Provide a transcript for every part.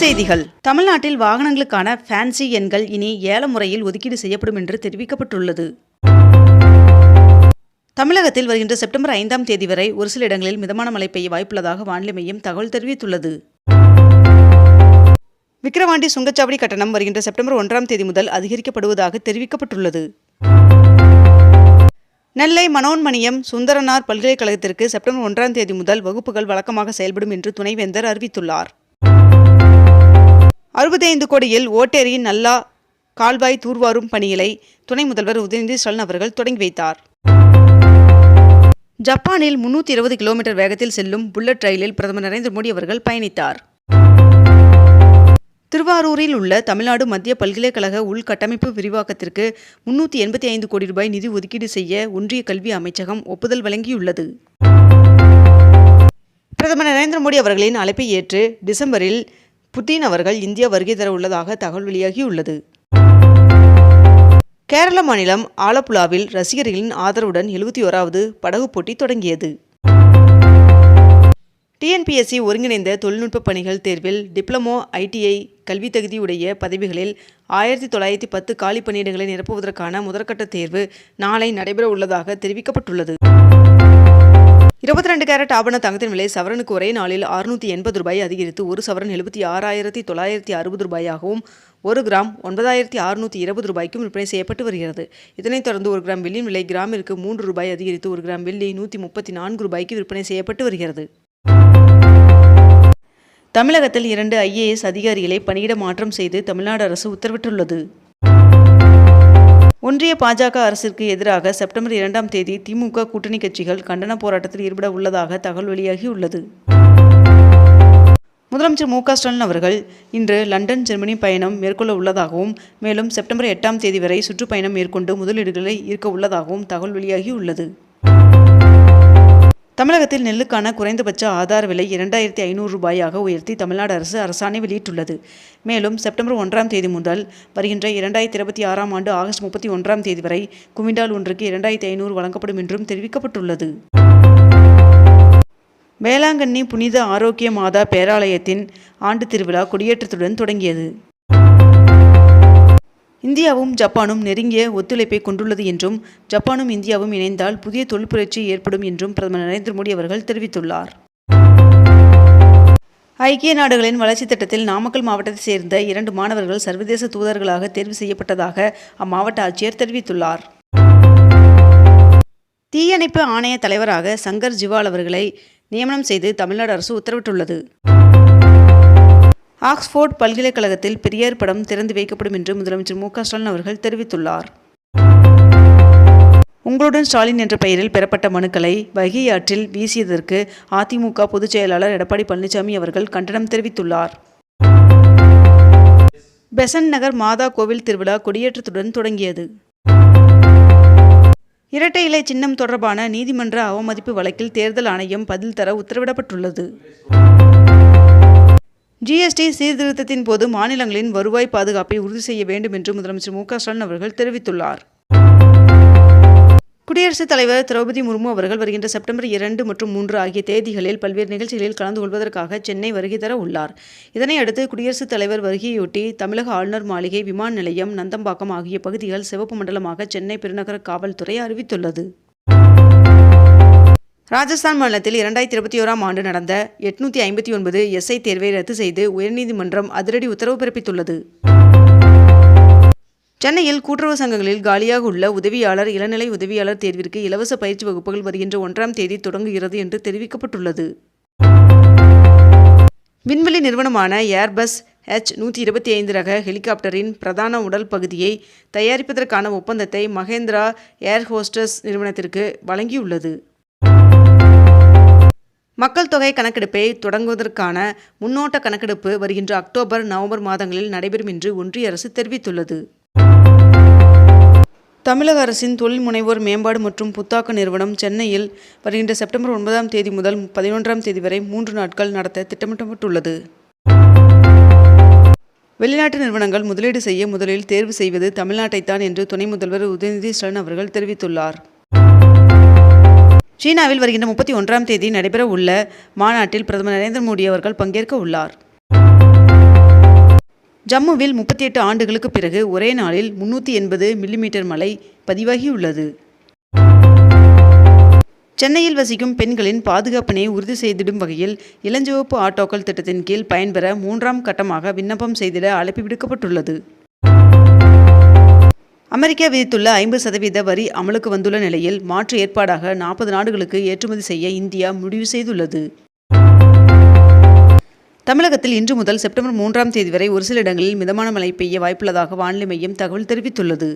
செய்திகள். தமிழ்நாட்டில் வாகனங்களுக்கான ஃபேன்சி எண்கள் இனி ஏல முறையில் ஒதுக்கீடு செய்யப்படும் என்று தெரிவிக்கப்பட்டுள்ளது. தமிழகத்தில் வருகின்ற செப்டம்பர் ஐந்தாம் தேதி வரை ஒரு சில இடங்களில் மிதமான மழை பெய்ய வாய்ப்புள்ளதாக வானிலை மையம் தகவல் தெரிவித்துள்ளது. விக்கிரவாண்டி சுங்கச்சாவடி கட்டணம் வருகின்ற செப்டம்பர் ஒன்றாம் தேதி முதல் அதிகரிக்கப்படுவதாக தெரிவிக்கப்பட்டுள்ளது. நெல்லை மனோன்மணியம் சுந்தரனார் பல்கலைக்கழகத்திற்கு செப்டம்பர் ஒன்றாம் தேதி முதல் வகுப்புகள் வழக்கமாக செயல்படும் என்று துணைவேந்தர் அறிவித்துள்ளார். அறுபத்தைந்து கோடியில் ஓட்டேரி நல்லா கால்வாய் தூர்வாரும் பணிகளை துணை முதல்வர் உதயநிதி ஸ்டாலின் அவர்கள் தொடங்கி வைத்தார். ஜப்பானில் முன்னூற்றி இருபது கிலோமீட்டர் வேகத்தில் செல்லும் புல்லட் ரயிலில் பிரதமர் நரேந்திர மோடி அவர்கள் பயணித்தார். திருவாரூரில் உள்ள தமிழ்நாடு மத்திய பல்கலைக்கழக உள்கட்டமைப்பு விரிவாக்கத்திற்கு முன்னூற்றி எண்பத்தி ஐந்து கோடி ரூபாய் நிதி ஒதுக்கீடு செய்ய ஒன்றிய கல்வி அமைச்சகம் ஒப்புதல் வழங்கியுள்ளது. பிரதமர் நரேந்திர மோடி அவர்களின் அழைப்பை ஏற்று டிசம்பரில் புட்டின் அவர்கள் இந்தியா வருகை தர உள்ளதாக தகவல் வெளியாகியுள்ளது. கேரள மாநிலம் ஆலப்புழாவில் ரசிகர்களின் ஆதரவுடன் எழுபத்தி ஓராவது படகு போட்டி தொடங்கியது. டிஎன்பிஎஸ்சி ஒருங்கிணைந்த தொழில்நுட்ப பணிகள் தேர்வில் டிப்ளமோ ஐடிஐ கல்வி தகுதியுடைய பதவிகளில் ஆயிரத்தி தொள்ளாயிரத்தி பத்து காலி பணியிடங்களை நிரப்புவதற்கான முதற்கட்ட தேர்வு நாளை நடைபெற உள்ளதாக தெரிவிக்கப்பட்டுள்ளது. இருபத்தி ரெண்டு கேரட் ஆபண தங்கத்தின் விலை சவரனுக்கு ஒரே நாளில் அறுநூத்தி எண்பது ரூபாய் அதிகரித்து ஒரு சவரன் எழுபத்தி ஆறாயிரத்தி தொள்ளாயிரத்தி அறுபது ரூபாயாகவும் ஒரு கிராம் ஒன்பதாயிரத்தி அறுநூற்றி இருபது ரூபாய்க்கும் விற்பனை செய்யப்பட்டு வருகிறது. இதனைத் தொடர்ந்து ஒரு கிராம் வெள்ளியின் விலை கிராமிற்கு மூன்று ரூபாய் அதிகரித்து ஒரு கிராம் வெள்ளி நூற்றி முப்பத்தி நான்கு ரூபாய்க்கு விற்பனை செய்யப்பட்டு வருகிறது. தமிழகத்தில் இரண்டு ஐஏஎஸ் அதிகாரிகளை பணியிட மாற்றம் செய்து தமிழ்நாடு அரசு உத்தரவிட்டுள்ளது. ஒன்றிய பாஜக அரசிற்கு எதிராக செப்டம்பர் இரண்டாம் தேதி திமுக கூட்டணி கட்சிகள் கண்டன போராட்டத்தில் ஈடுபட உள்ளதாக தகவல் வெளியாகியுள்ளது முதலமைச்சர் மு ஸ்டாலின் அவர்கள் இன்று லண்டன் ஜெர்மனி பயணம் மேற்கொள்ள உள்ளதாகவும் மேலும் செப்டம்பர் எட்டாம் தேதி வரை சுற்றுப்பயணம் மேற்கொண்டு முதலீடுகளை ஈர்க்க உள்ளதாகவும் தகவல் வெளியாகியுள்ளது தமிழகத்தில் நெல்லுக்கான குறைந்தபட்ச ஆதார விலை இரண்டாயிரத்தி ஐநூறு ரூபாயாக உயர்த்தி தமிழ்நாடு அரசு அரசாணை வெளியிட்டுள்ளது. மேலும் செப்டம்பர் ஒன்றாம் தேதி முதல் வருகின்ற இரண்டாயிரத்தி இருபத்தி ஆறாம் ஆண்டு ஆகஸ்ட் முப்பத்தி ஒன்றாம் தேதி வரை குவிண்டால் ஒன்றுக்கு இரண்டாயிரத்தி ஐநூறு வழங்கப்படும் என்றும் தெரிவிக்கப்பட்டுள்ளது. வேளாங்கண்ணி புனித ஆரோக்கிய மாதா பேராலயத்தின் ஆண்டு திருவிழா கொடியேற்றத்துடன் தொடங்கியது. இந்தியாவும் ஜப்பானும் நெருங்கிய ஒத்துழைப்பை கொண்டுள்ளது என்றும் ஜப்பானும் இந்தியாவும் இணைந்தால் புதிய தொழில் புரட்சி ஏற்படும் என்றும் பிரதமர் நரேந்திர மோடி அவர்கள் தெரிவித்துள்ளார். ஐக்கிய நாடுகளின் வளர்ச்சித் திட்டத்தில் நாமக்கல் மாவட்டத்தைச் சேர்ந்த இரண்டு மாணவர்கள் சர்வதேச தூதர்களாக தேர்வு செய்யப்பட்டதாக அம்மாவட்ட ஆட்சியர் தெரிவித்துள்ளார். தீயணைப்பு ஆணைய தலைவராக சங்கர் ஜிவால் அவர்களை நியமனம் செய்து தமிழ்நாடு அரசு உத்தரவிட்டுள்ளது. ஆக்ஸ்போர்ட் பல்கலைக்கழகத்தில் பெரியார் படம் திறந்து வைக்கப்படும் என்று முதலமைச்சர் மு ஸ்டாலின் அவர்கள் தெரிவித்துள்ளார். உங்களுடன் ஸ்டாலின் என்ற பெயரில் பெறப்பட்ட மனுக்களை வைகை ஆற்றில் வீசியதற்கு அதிமுக பொதுச் செயலாளர் எடப்பாடி பழனிசாமி அவர்கள் கண்டனம் தெரிவித்துள்ளார். பெசன் நகர் மாதா கோவில் திருவிழா கொடியேற்றத்துடன் தொடங்கியது. இரட்டை இலை சின்னம் தொடர்பான நீதிமன்ற அவமதிப்பு வழக்கில் தேர்தல் ஆணையம் பதில் தர உத்தரவிடப்பட்டுள்ளது. ஜிஎஸ்டி சீர்திருத்தத்தின் போது மாநிலங்களின் வருவாய் பாதுகாப்பை உறுதி செய்ய வேண்டும் என்று முதலமைச்சர் மு க ஸ்டாலின் அவர்கள் தெரிவித்துள்ளார். குடியரசுத் தலைவர் திரௌபதி முர்மு அவர்கள் வருகின்ற செப்டம்பர் இரண்டு மற்றும் மூன்று ஆகிய தேதிகளில் பல்வேறு நிகழ்ச்சிகளில் கலந்து கொள்வதற்காக சென்னை வருகை தர உள்ளார். இதனையடுத்து குடியரசுத் தலைவர் வருகையொட்டி தமிழக ஆளுநர் மாளிகை விமான நிலையம் நந்தம்பாக்கம் ஆகிய பகுதிகள் சிவப்பு மண்டலமாக சென்னை பெருநகர காவல்துறை அறிவித்துள்ளது. ராஜஸ்தான் மாநிலத்தில் இரண்டாயிரத்தி இருபத்தி ஓராம் ஆண்டு நடந்த எட்நூற்றி ஐம்பத்தி ஒன்பது எஸ்ஐ தேர்வை ரத்து செய்து உயர்நீதிமன்றம் அதிரடி உத்தரவு பிறப்பித்துள்ளது. சென்னையில் கூட்டுறவு சங்கங்களில் காலியாக உள்ள உதவியாளர் இளநிலை உதவியாளர் தேர்விற்கு இலவச பயிற்சி வகுப்புகள் வருகின்ற ஒன்றாம் தேதி தொடங்குகிறது என்று தெரிவிக்கப்பட்டுள்ளது. விண்வெளி நிறுவனமான ஏர்பஸ் ஹெச் நூற்றி இருபத்தி ஐந்து ரக ஹெலிகாப்டரின் பிரதான உடல் பகுதியை தயாரிப்பதற்கான ஒப்பந்தத்தை மகேந்திரா ஏர் ஹோஸ்டஸ் நிறுவனத்திற்கு வழங்கியுள்ளது. மக்கள் தொகை கணக்கெடுப்பை தொடங்குவதற்கான முன்னோட்ட கணக்கெடுப்பு வருகின்ற அக்டோபர் நவம்பர் மாதங்களில் நடைபெறும் என்று ஒன்றிய அரசு தெரிவித்துள்ளது. தமிழக அரசின் தொழில் முனைவோர் மேம்பாடு மற்றும் புத்தாக்க நிறுவனம் சென்னையில் வருகின்ற செப்டம்பர் ஒன்பதாம் தேதி முதல் பதினொன்றாம் தேதி வரை மூன்று நாட்கள் நடத்த திட்டமிட்டப்பட்டுள்ளது வெளிநாட்டு நிறுவனங்கள் முதலீடு செய்ய முதலில் தேர்வு செய்வது தமிழ்நாட்டைத்தான் என்று துணை முதல்வர் உதயநிதி ஸ்டாலின் அவர்கள் தெரிவித்துள்ளார். சீனாவில் வருகின்ற முப்பத்தி ஒன்றாம் தேதி நடைபெற உள்ள மாநாட்டில் பிரதமர் நரேந்திர மோடி அவர்கள் பங்கேற்க உள்ளார். ஜம்முவில் முப்பத்தி எட்டு ஆண்டுகளுக்கு பிறகு ஒரே நாளில் முன்னூற்றி எண்பது மில்லிமீட்டர் மழை பதிவாகியுள்ளது. சென்னையில் வசிக்கும் பெண்களின் பாதுகாப்பினை உறுதி செய்திடும் வகையில் இளஞ்சிவப்பு ஆட்டோக்கள் திட்டத்தின் கீழ் பயன்பெற மூன்றாம் கட்டமாக விண்ணப்பம் செய்திட அழைப்பு விடுக்கப்பட்டுள்ளது. அமெரிக்கா விதித்துள்ள ஐம்பது சதவீத வரி அமலுக்கு வந்துள்ள நிலையில் மாற்று ஏற்பாடாக நாற்பது நாடுகளுக்கு ஏற்றுமதி செய்ய இந்தியா முடிவு செய்துள்ளது. தமிழகத்தில் இன்று முதல் செப்டம்பர் மூன்றாம் தேதி வரை ஒரு சில இடங்களில் மிதமான மழை பெய்ய வாய்ப்புள்ளதாக வானிலை மையம் தகவல் தெரிவித்துள்ளது.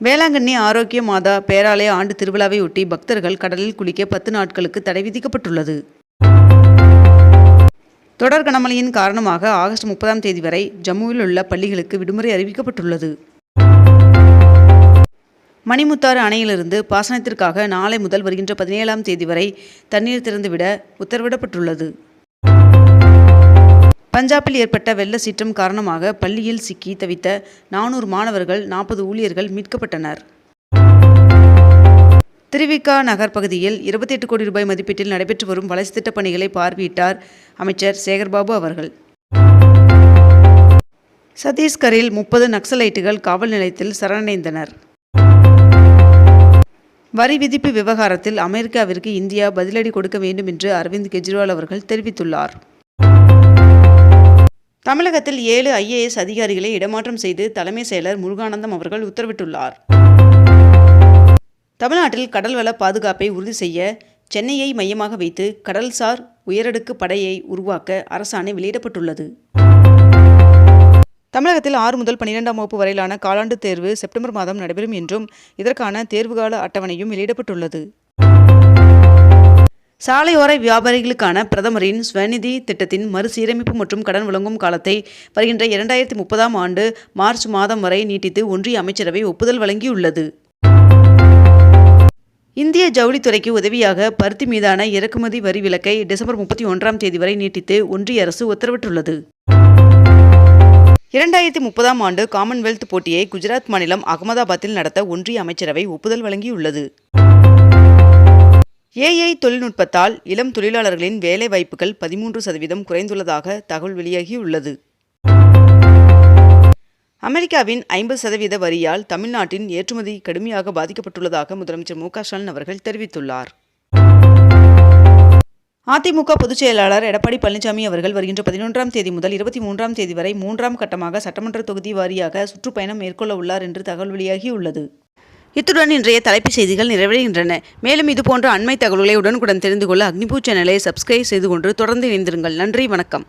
வேளாங்கண்ணி ஆரோக்கிய மாதா பேராலய ஆண்டு திருவிழாவையொட்டி பக்தர்கள் கடலில் குளிக்க பத்து நாட்களுக்கு தடை விதிக்கப்பட்டுள்ளது. தொடர் கனமழையின் காரணமாக ஆகஸ்ட் முப்பதாம் தேதி வரை ஜம்முவில் உள்ள பள்ளிகளுக்கு விடுமுறை அறிவிக்கப்பட்டுள்ளது. மணிமுத்தாறு அணையிலிருந்து பாசனத்திற்காக நாளை முதல் வருகின்ற பதினேழாம் தேதி வரை தண்ணீர் திறந்துவிட உத்தரவிடப்பட்டுள்ளது. பஞ்சாபில் ஏற்பட்ட வெள்ள சீற்றம் காரணமாக பள்ளியில் சிக்கி தவித்த நானூறு மாணவர்கள் நாற்பது ஊழியர்கள் மீட்கப்பட்டனர். திருவிக்கா நகர் பகுதியில் இருபத்தி எட்டு கோடி ரூபாய் மதிப்பீட்டில் நடைபெற்று வரும் வளர்ச்சி திட்டப் பணிகளை பார்வையிட்டார் அமைச்சர் சேகர்பாபு அவர்கள். சத்தீஸ்கரில் முப்பது நக்சலைட்டுகள் காவல் நிலையத்தில் சரணடைந்தனர். வரி விதிப்பு விவகாரத்தில் அமெரிக்காவிற்கு இந்தியா பதிலடி கொடுக்க வேண்டும் என்று அரவிந்த் கெஜ்ரிவால் அவர்கள் தெரிவித்துள்ளார். தமிழகத்தில் ஏழு ஐஏஎஸ் அதிகாரிகளை இடமாற்றம் செய்து தலைமை செயலர் முருகானந்தம் அவர்கள் உத்தரவிட்டுள்ளார். தமிழ்நாட்டில் கடல்வள பாதுகாப்பை உறுதி செய்ய சென்னையை மையமாக வைத்து கடல்சார் உயரடுக்கு படையை உருவாக்க அரசாணை வெளியிடப்பட்டுள்ளது. தமிழகத்தில் ஆறு முதல் பன்னிரெண்டாம் வகுப்பு வரையிலான காலாண்டு தேர்வு செப்டம்பர் மாதம் நடைபெறும் என்றும் இதற்கான தேர்வுகால அட்டவணையும் வெளியிடப்பட்டுள்ளது. சாலையோர வியாபாரிகளுக்கான பிரதமரின் ஸ்வநிதி திட்டத்தின் மறுசீரமைப்பு மற்றும் கடன் வழங்கும் காலத்தை வருகின்ற இரண்டாயிரத்தி முப்பதாம் ஆண்டு மார்ச் மாதம் வரை நீட்டித்து ஒன்றிய அமைச்சரவை ஒப்புதல் வழங்கியுள்ளது. இந்திய ஜவுளித்துறைக்கு உதவியாக பருத்தி மீதான இறக்குமதி வரி விலக்கை டிசம்பர் முப்பத்தி ஒன்றாம் தேதி வரை நீட்டித்து ஒன்றிய அரசு உத்தரவிட்டுள்ளது. இரண்டாயிரத்தி முப்பதாம் ஆண்டு காமன்வெல்த் போட்டியை குஜராத் மாநிலம் அகமதாபாத்தில் நடத்த ஒன்றிய அமைச்சரவை ஒப்புதல் வழங்கியுள்ளது. ஏஐ தொழில்நுட்பத்தால் இளம் தொழிலாளர்களின் வேலை வாய்ப்புகள் பதிமூன்று சதவீதம் குறைந்துள்ளதாக தகவல் வெளியாகியுள்ளது. அமெரிக்காவின் ஐம்பது சதவீத வரியால் தமிழ்நாட்டின் ஏற்றுமதி கடுமையாக பாதிக்கப்பட்டுள்ளதாக முதலமைச்சர் மு ஸ்டாலின் அவர்கள் தெரிவித்துள்ளார். அதிமுக பொதுச் செயலாளர் எடப்பாடி பழனிசாமி அவர்கள் வருகின்ற பதினொன்றாம் தேதி முதல் இருபத்தி மூன்றாம் தேதி வரை மூன்றாம் கட்டமாக சட்டமன்ற தொகுதி வாரியாக சுற்றுப்பயணம் மேற்கொள்ள உள்ளார் என்று தகவல் வெளியாகியுள்ளது. இத்துடன் இன்றைய தலைப்புச் செய்திகள் நிறைவடைகின்றன. மேலும் இதுபோன்ற அண்மை தகவல்களை உடனுக்குடன் தெரிந்து கொள்ள அக்னிபூ சேனலை சப்ஸ்கிரைப் செய்து கொண்டு தொடர்ந்து இணைந்திருங்கள். நன்றி வணக்கம்.